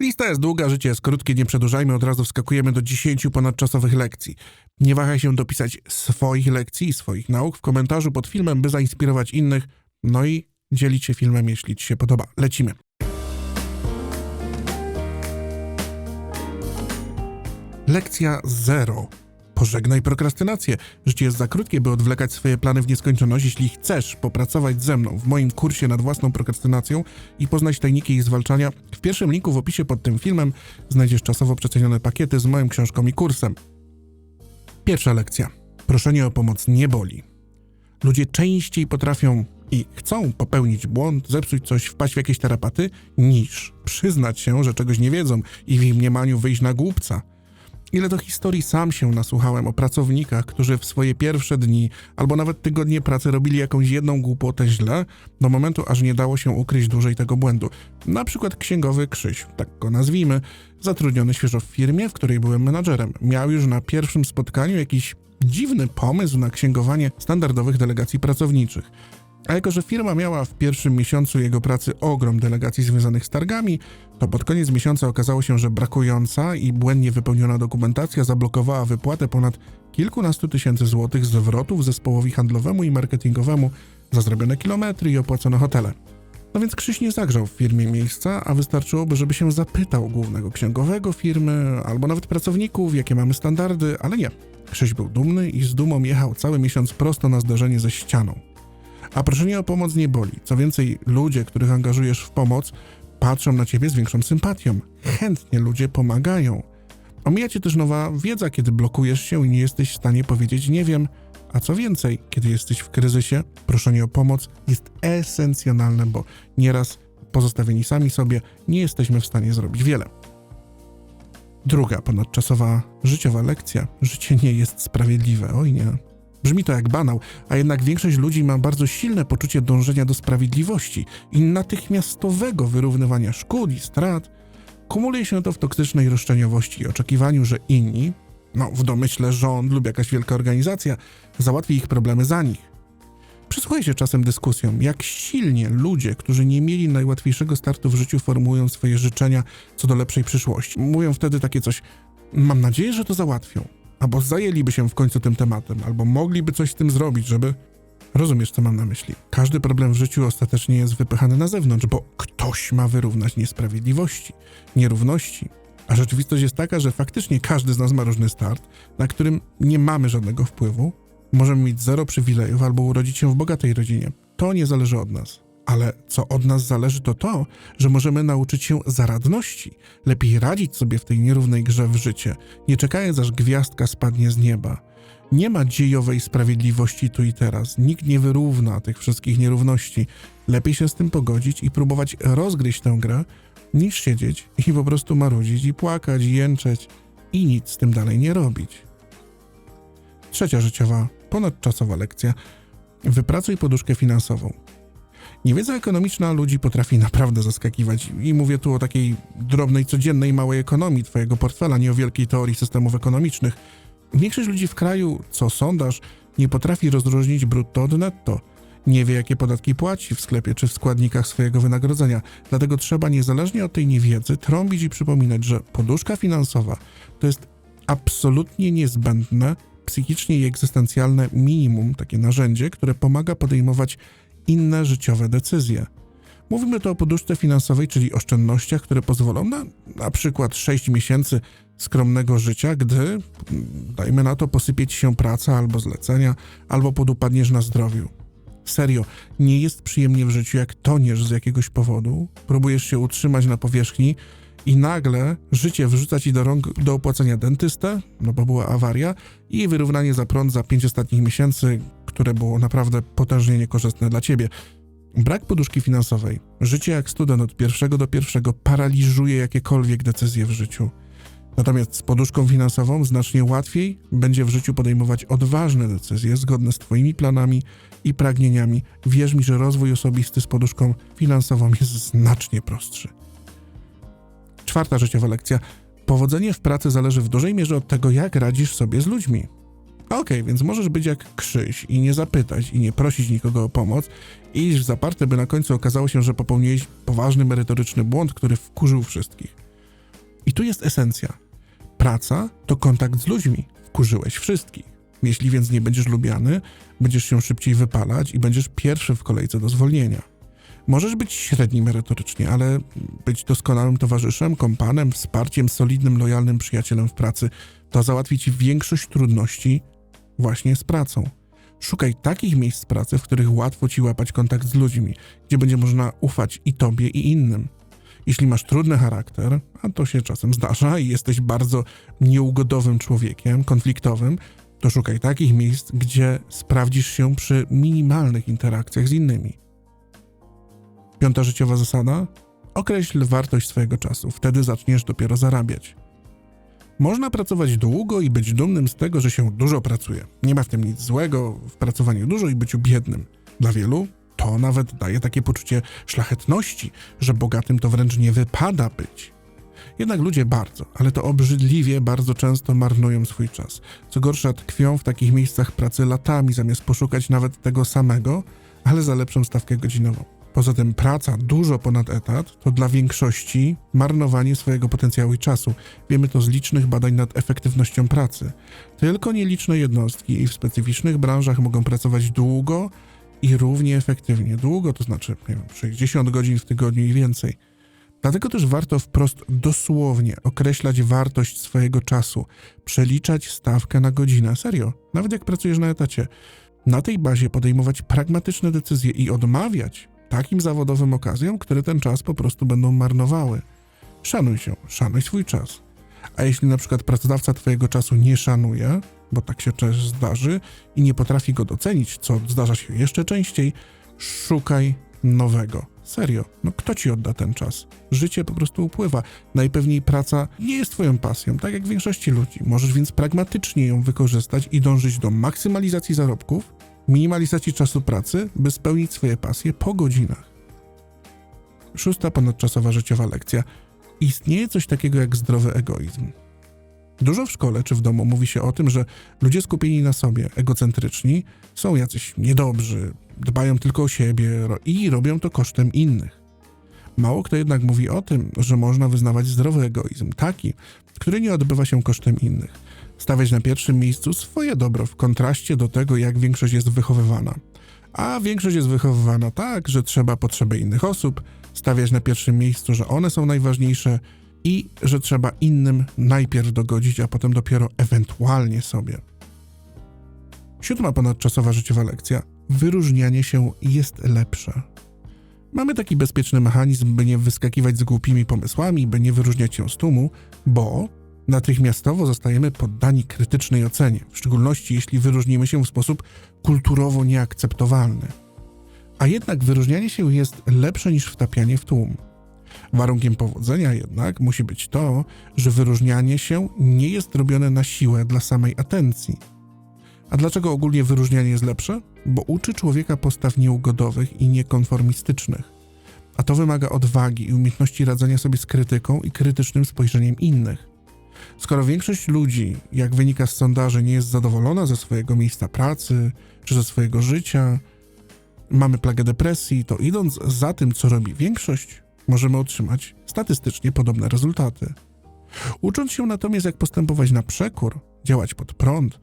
Lista jest długa, życie jest krótkie, nie przedłużajmy, od razu wskakujemy do 10 ponadczasowych lekcji. Nie wahaj się dopisać swoich lekcji i swoich nauk w komentarzu pod filmem, by zainspirować innych, no i dzielić się filmem, jeśli Ci się podoba. Lecimy. Lekcja 0. Pożegnaj prokrastynację. Życie jest za krótkie, by odwlekać swoje plany w nieskończoność. Jeśli chcesz popracować ze mną w moim kursie nad własną prokrastynacją i poznać tajniki jej zwalczania, w pierwszym linku w opisie pod tym filmem znajdziesz czasowo przecenione pakiety z moją książką i kursem. Pierwsza lekcja. Proszenie o pomoc nie boli. Ludzie częściej potrafią i chcą popełnić błąd, zepsuć coś, wpaść w jakieś tarapaty, niż przyznać się, że czegoś nie wiedzą i w ich mniemaniu wyjść na głupca. Ile do historii sam się nasłuchałem o pracownikach, którzy w swoje pierwsze dni albo nawet tygodnie pracy robili jakąś jedną głupotę źle, do momentu aż nie dało się ukryć dłużej tego błędu. Na przykład księgowy Krzyś, tak go nazwijmy, zatrudniony świeżo w firmie, w której byłem menadżerem. Miał już na pierwszym spotkaniu jakiś dziwny pomysł na księgowanie standardowych delegacji pracowniczych. A jako, że firma miała w pierwszym miesiącu jego pracy ogrom delegacji związanych z targami, to pod koniec miesiąca okazało się, że brakująca i błędnie wypełniona dokumentacja zablokowała wypłatę ponad kilkunastu tysięcy złotych zwrotów zespołowi handlowemu i marketingowemu za zrobione kilometry i opłacone hotele. No więc Krzyś nie zagrzał w firmie miejsca, a wystarczyłoby, żeby się zapytał głównego księgowego firmy albo nawet pracowników, jakie mamy standardy, ale nie. Krzyś był dumny i z dumą jechał cały miesiąc prosto na zdarzenie ze ścianą. A proszenie o pomoc nie boli. Co więcej, ludzie, których angażujesz w pomoc, patrzą na ciebie z większą sympatią. Chętnie ludzie pomagają. Omija cię też nowa wiedza, kiedy blokujesz się i nie jesteś w stanie powiedzieć nie wiem. A co więcej, kiedy jesteś w kryzysie, proszenie o pomoc jest esencjonalne, bo nieraz pozostawieni sami sobie nie jesteśmy w stanie zrobić wiele. Druga ponadczasowa życiowa lekcja. Życie nie jest sprawiedliwe. Oj nie. Brzmi to jak banał, a jednak większość ludzi ma bardzo silne poczucie dążenia do sprawiedliwości i natychmiastowego wyrównywania szkód i strat. Kumuluje się to w toksycznej roszczeniowości i oczekiwaniu, że inni, no w domyśle rząd lub jakaś wielka organizacja, załatwi ich problemy za nich. Przysłuchaj się czasem dyskusjom, jak silnie ludzie, którzy nie mieli najłatwiejszego startu w życiu, formułują swoje życzenia co do lepszej przyszłości. Mówią wtedy takie coś: Mam nadzieję, że to załatwią albo zajęliby się w końcu tym tematem, albo mogliby coś z tym zrobić, żeby. Rozumiesz, co mam na myśli. Każdy problem w życiu ostatecznie jest wypychany na zewnątrz, bo ktoś ma wyrównać niesprawiedliwości, nierówności. A rzeczywistość jest taka, że faktycznie każdy z nas ma różny start, na którym nie mamy żadnego wpływu. Możemy mieć zero przywilejów albo urodzić się w bogatej rodzinie. To nie zależy od nas. Ale co od nas zależy, to to, że możemy nauczyć się zaradności, lepiej radzić sobie w tej nierównej grze w życie, nie czekając aż gwiazdka spadnie z nieba. Nie ma dziejowej sprawiedliwości tu i teraz, nikt nie wyrówna tych wszystkich nierówności. Lepiej się z tym pogodzić i próbować rozgryźć tę grę, niż siedzieć i po prostu marudzić i płakać i jęczeć i nic z tym dalej nie robić. Trzecia życiowa, ponadczasowa lekcja. Wypracuj poduszkę finansową. Niewiedza ekonomiczna ludzi potrafi naprawdę zaskakiwać i mówię tu o takiej drobnej, codziennej, małej ekonomii twojego portfela, nie o wielkiej teorii systemów ekonomicznych. Większość ludzi w kraju, co sondaż, nie potrafi rozróżnić brutto od netto. Nie wie, jakie podatki płaci w sklepie czy w składnikach swojego wynagrodzenia. Dlatego trzeba niezależnie od tej niewiedzy trąbić i przypominać, że poduszka finansowa to jest absolutnie niezbędne, psychicznie i egzystencjalne minimum, takie narzędzie, które pomaga podejmować inne życiowe decyzje. Mówimy tu o poduszce finansowej, czyli oszczędnościach, które pozwolą na na przykład 6 miesięcy skromnego życia, gdy, dajmy na to, posypie ci się praca albo zlecenia, albo podupadniesz na zdrowiu. Serio, nie jest przyjemnie w życiu, jak toniesz z jakiegoś powodu, próbujesz się utrzymać na powierzchni i nagle życie wrzuca ci do rąk do opłacenia dentystę, no bo była awaria, i wyrównanie za prąd za 5 ostatnich miesięcy, które było naprawdę potężnie niekorzystne dla ciebie. Brak poduszki finansowej, życie jak student od pierwszego do pierwszego paraliżuje jakiekolwiek decyzje w życiu. Natomiast z poduszką finansową znacznie łatwiej będzie w życiu podejmować odważne decyzje zgodne z Twoimi planami i pragnieniami. Wierz mi, że rozwój osobisty z poduszką finansową jest znacznie prostszy. Czwarta życiowa lekcja. Powodzenie w pracy zależy w dużej mierze od tego, jak radzisz sobie z ludźmi. Okej, okay, więc możesz być jak Krzyś i nie zapytać i nie prosić nikogo o pomoc i zaparte, by na końcu okazało się, że popełniłeś poważny merytoryczny błąd, który wkurzył wszystkich. I tu jest esencja. Praca to kontakt z ludźmi. Wkurzyłeś wszystkich. Jeśli więc nie będziesz lubiany, będziesz się szybciej wypalać i będziesz pierwszy w kolejce do zwolnienia. Możesz być średni merytorycznie, ale być doskonałym towarzyszem, kompanem, wsparciem, solidnym, lojalnym przyjacielem w pracy to załatwi ci większość trudności właśnie z pracą. Szukaj takich miejsc pracy, w których łatwo ci łapać kontakt z ludźmi, gdzie będzie można ufać i tobie, i innym. Jeśli masz trudny charakter, a to się czasem zdarza i jesteś bardzo nieugodowym człowiekiem, konfliktowym, to szukaj takich miejsc, gdzie sprawdzisz się przy minimalnych interakcjach z innymi. Piąta życiowa zasada: określ wartość swojego czasu, wtedy zaczniesz dopiero zarabiać. Można pracować długo i być dumnym z tego, że się dużo pracuje. Nie ma w tym nic złego w pracowaniu dużo i byciu biednym. Dla wielu to nawet daje takie poczucie szlachetności, że bogatym to wręcz nie wypada być. Jednak ludzie bardzo, ale to obrzydliwie bardzo często marnują swój czas. Co gorsza, tkwią w takich miejscach pracy latami, zamiast poszukać nawet tego samego, ale za lepszą stawkę godzinową. Poza tym praca dużo ponad etat to dla większości marnowanie swojego potencjału i czasu. Wiemy to z licznych badań nad efektywnością pracy. Tylko nieliczne jednostki i w specyficznych branżach mogą pracować długo i równie efektywnie. Długo to znaczy nie wiem, 60 godzin w tygodniu i więcej. Dlatego też warto wprost dosłownie określać wartość swojego czasu, przeliczać stawkę na godzinę. Serio, nawet jak pracujesz na etacie. Na tej bazie podejmować pragmatyczne decyzje i odmawiać takim zawodowym okazjom, które ten czas po prostu będą marnowały. Szanuj się, szanuj swój czas. A jeśli na przykład pracodawca Twojego czasu nie szanuje, bo tak się też zdarzy, i nie potrafi go docenić, co zdarza się jeszcze częściej, szukaj nowego. Serio, no kto ci odda ten czas? Życie po prostu upływa. Najpewniej praca nie jest twoją pasją, tak jak większości ludzi. Możesz więc pragmatycznie ją wykorzystać i dążyć do maksymalizacji zarobków, minimalizacji czasu pracy, by spełnić swoje pasje po godzinach. Szósta ponadczasowa życiowa lekcja. Istnieje coś takiego jak zdrowy egoizm. Dużo w szkole czy w domu mówi się o tym, że ludzie skupieni na sobie, egocentryczni, są jacyś niedobrzy, dbają tylko o siebie i robią to kosztem innych. Mało kto jednak mówi o tym, że można wyznawać zdrowy egoizm, taki, który nie odbywa się kosztem innych. Stawiać na pierwszym miejscu swoje dobro w kontraście do tego, jak większość jest wychowywana. A większość jest wychowywana tak, że trzeba potrzeby innych osób, stawiać na pierwszym miejscu, że one są najważniejsze i że trzeba innym najpierw dogodzić, a potem dopiero ewentualnie sobie. Siódma ponadczasowa życiowa lekcja. Wyróżnianie się jest lepsze. Mamy taki bezpieczny mechanizm, by nie wyskakiwać z głupimi pomysłami, by nie wyróżniać się z tłumu, bo natychmiastowo zostajemy poddani krytycznej ocenie, w szczególności jeśli wyróżnimy się w sposób kulturowo nieakceptowalny. A jednak wyróżnianie się jest lepsze niż wtapianie w tłum. Warunkiem powodzenia jednak musi być to, że wyróżnianie się nie jest robione na siłę dla samej atencji. A dlaczego ogólnie wyróżnianie jest lepsze? Bo uczy człowieka postaw nieugodowych i niekonformistycznych. A to wymaga odwagi i umiejętności radzenia sobie z krytyką i krytycznym spojrzeniem innych. Skoro większość ludzi, jak wynika z sondaży, nie jest zadowolona ze swojego miejsca pracy czy ze swojego życia, mamy plagę depresji, to idąc za tym, co robi większość, możemy otrzymać statystycznie podobne rezultaty. Ucząc się natomiast, jak postępować na przekór, działać pod prąd,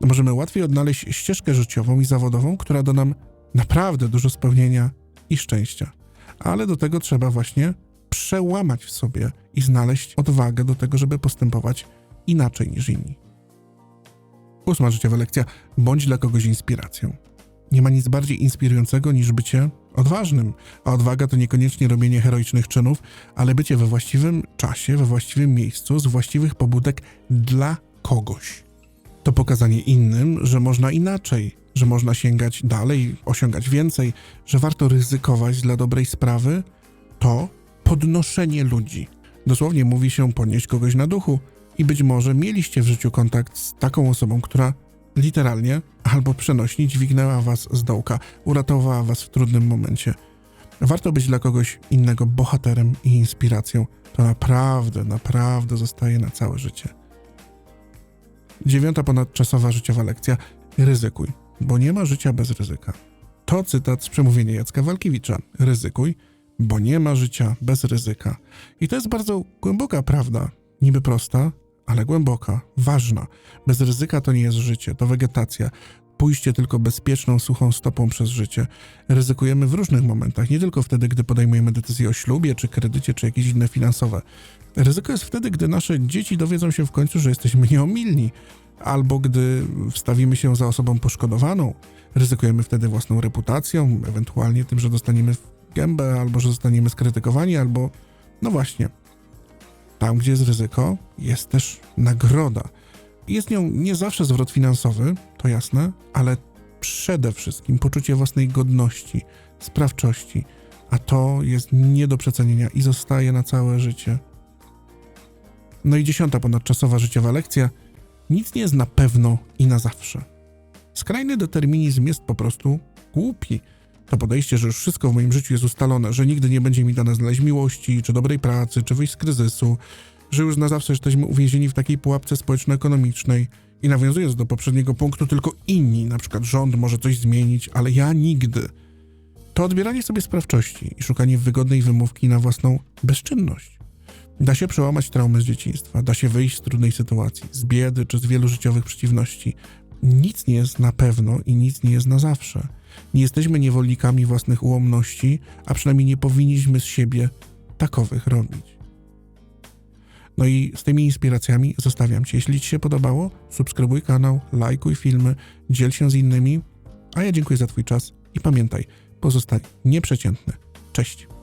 możemy łatwiej odnaleźć ścieżkę życiową i zawodową, która da nam naprawdę dużo spełnienia i szczęścia. Ale do tego trzeba właśnie przełamać w sobie i znaleźć odwagę do tego, żeby postępować inaczej niż inni. Ósma życiowa lekcja: bądź dla kogoś inspiracją. Nie ma nic bardziej inspirującego niż bycie odważnym, a odwaga to niekoniecznie robienie heroicznych czynów, ale bycie we właściwym czasie, we właściwym miejscu, z właściwych pobudek dla kogoś. To pokazanie innym, że można inaczej, że można sięgać dalej, osiągać więcej, że warto ryzykować dla dobrej sprawy, to podnoszenie ludzi. Dosłownie mówi się podnieść kogoś na duchu i być może mieliście w życiu kontakt z taką osobą, która literalnie albo przenośni dźwignęła was z dołka, uratowała was w trudnym momencie. Warto być dla kogoś innego bohaterem i inspiracją. To naprawdę, naprawdę zostaje na całe życie. Dziewiąta ponadczasowa życiowa lekcja. Ryzykuj, bo nie ma życia bez ryzyka. To cytat z przemówienia Jacka Walkiewicza. Ryzykuj, bo nie ma życia bez ryzyka. I to jest bardzo głęboka prawda, Niby prosta, ale głęboka, ważna. Bez ryzyka to nie jest życie, to wegetacja. Pójście tylko bezpieczną, suchą stopą przez życie. Ryzykujemy w różnych momentach, nie tylko wtedy, gdy podejmujemy decyzje o ślubie, czy kredycie, czy jakieś inne finansowe. Ryzyko jest wtedy, gdy nasze dzieci dowiedzą się w końcu, że jesteśmy nieomilni, albo gdy wstawimy się za osobą poszkodowaną. Ryzykujemy wtedy własną reputacją, ewentualnie tym, że dostaniemy gębę, albo że zostaniemy skrytykowani, albo no właśnie. Tam, gdzie jest ryzyko, jest też nagroda. Jest nią nie zawsze zwrot finansowy, to jasne, ale przede wszystkim poczucie własnej godności, sprawczości, a to jest nie do przecenienia i zostaje na całe życie. No i dziesiąta ponadczasowa życiowa lekcja. Nic nie jest na pewno i na zawsze. Skrajny determinizm jest po prostu głupi. To podejście, że już wszystko w moim życiu jest ustalone, że nigdy nie będzie mi dane znaleźć miłości, czy dobrej pracy, czy wyjść z kryzysu, że już na zawsze jesteśmy uwięzieni w takiej pułapce społeczno-ekonomicznej i nawiązując do poprzedniego punktu, tylko inni, na przykład rząd może coś zmienić, ale ja nigdy. To odbieranie sobie sprawczości i szukanie wygodnej wymówki na własną bezczynność. Da się przełamać traumy z dzieciństwa, da się wyjść z trudnej sytuacji, z biedy czy z wielu życiowych przeciwności. Nic nie jest na pewno i nic nie jest na zawsze. Nie jesteśmy niewolnikami własnych ułomności, a przynajmniej nie powinniśmy z siebie takowych robić. No i z tymi inspiracjami zostawiam Cię. Jeśli Ci się podobało, subskrybuj kanał, lajkuj filmy, dziel się z innymi, a ja dziękuję za Twój czas i pamiętaj, pozostań nieprzeciętny. Cześć!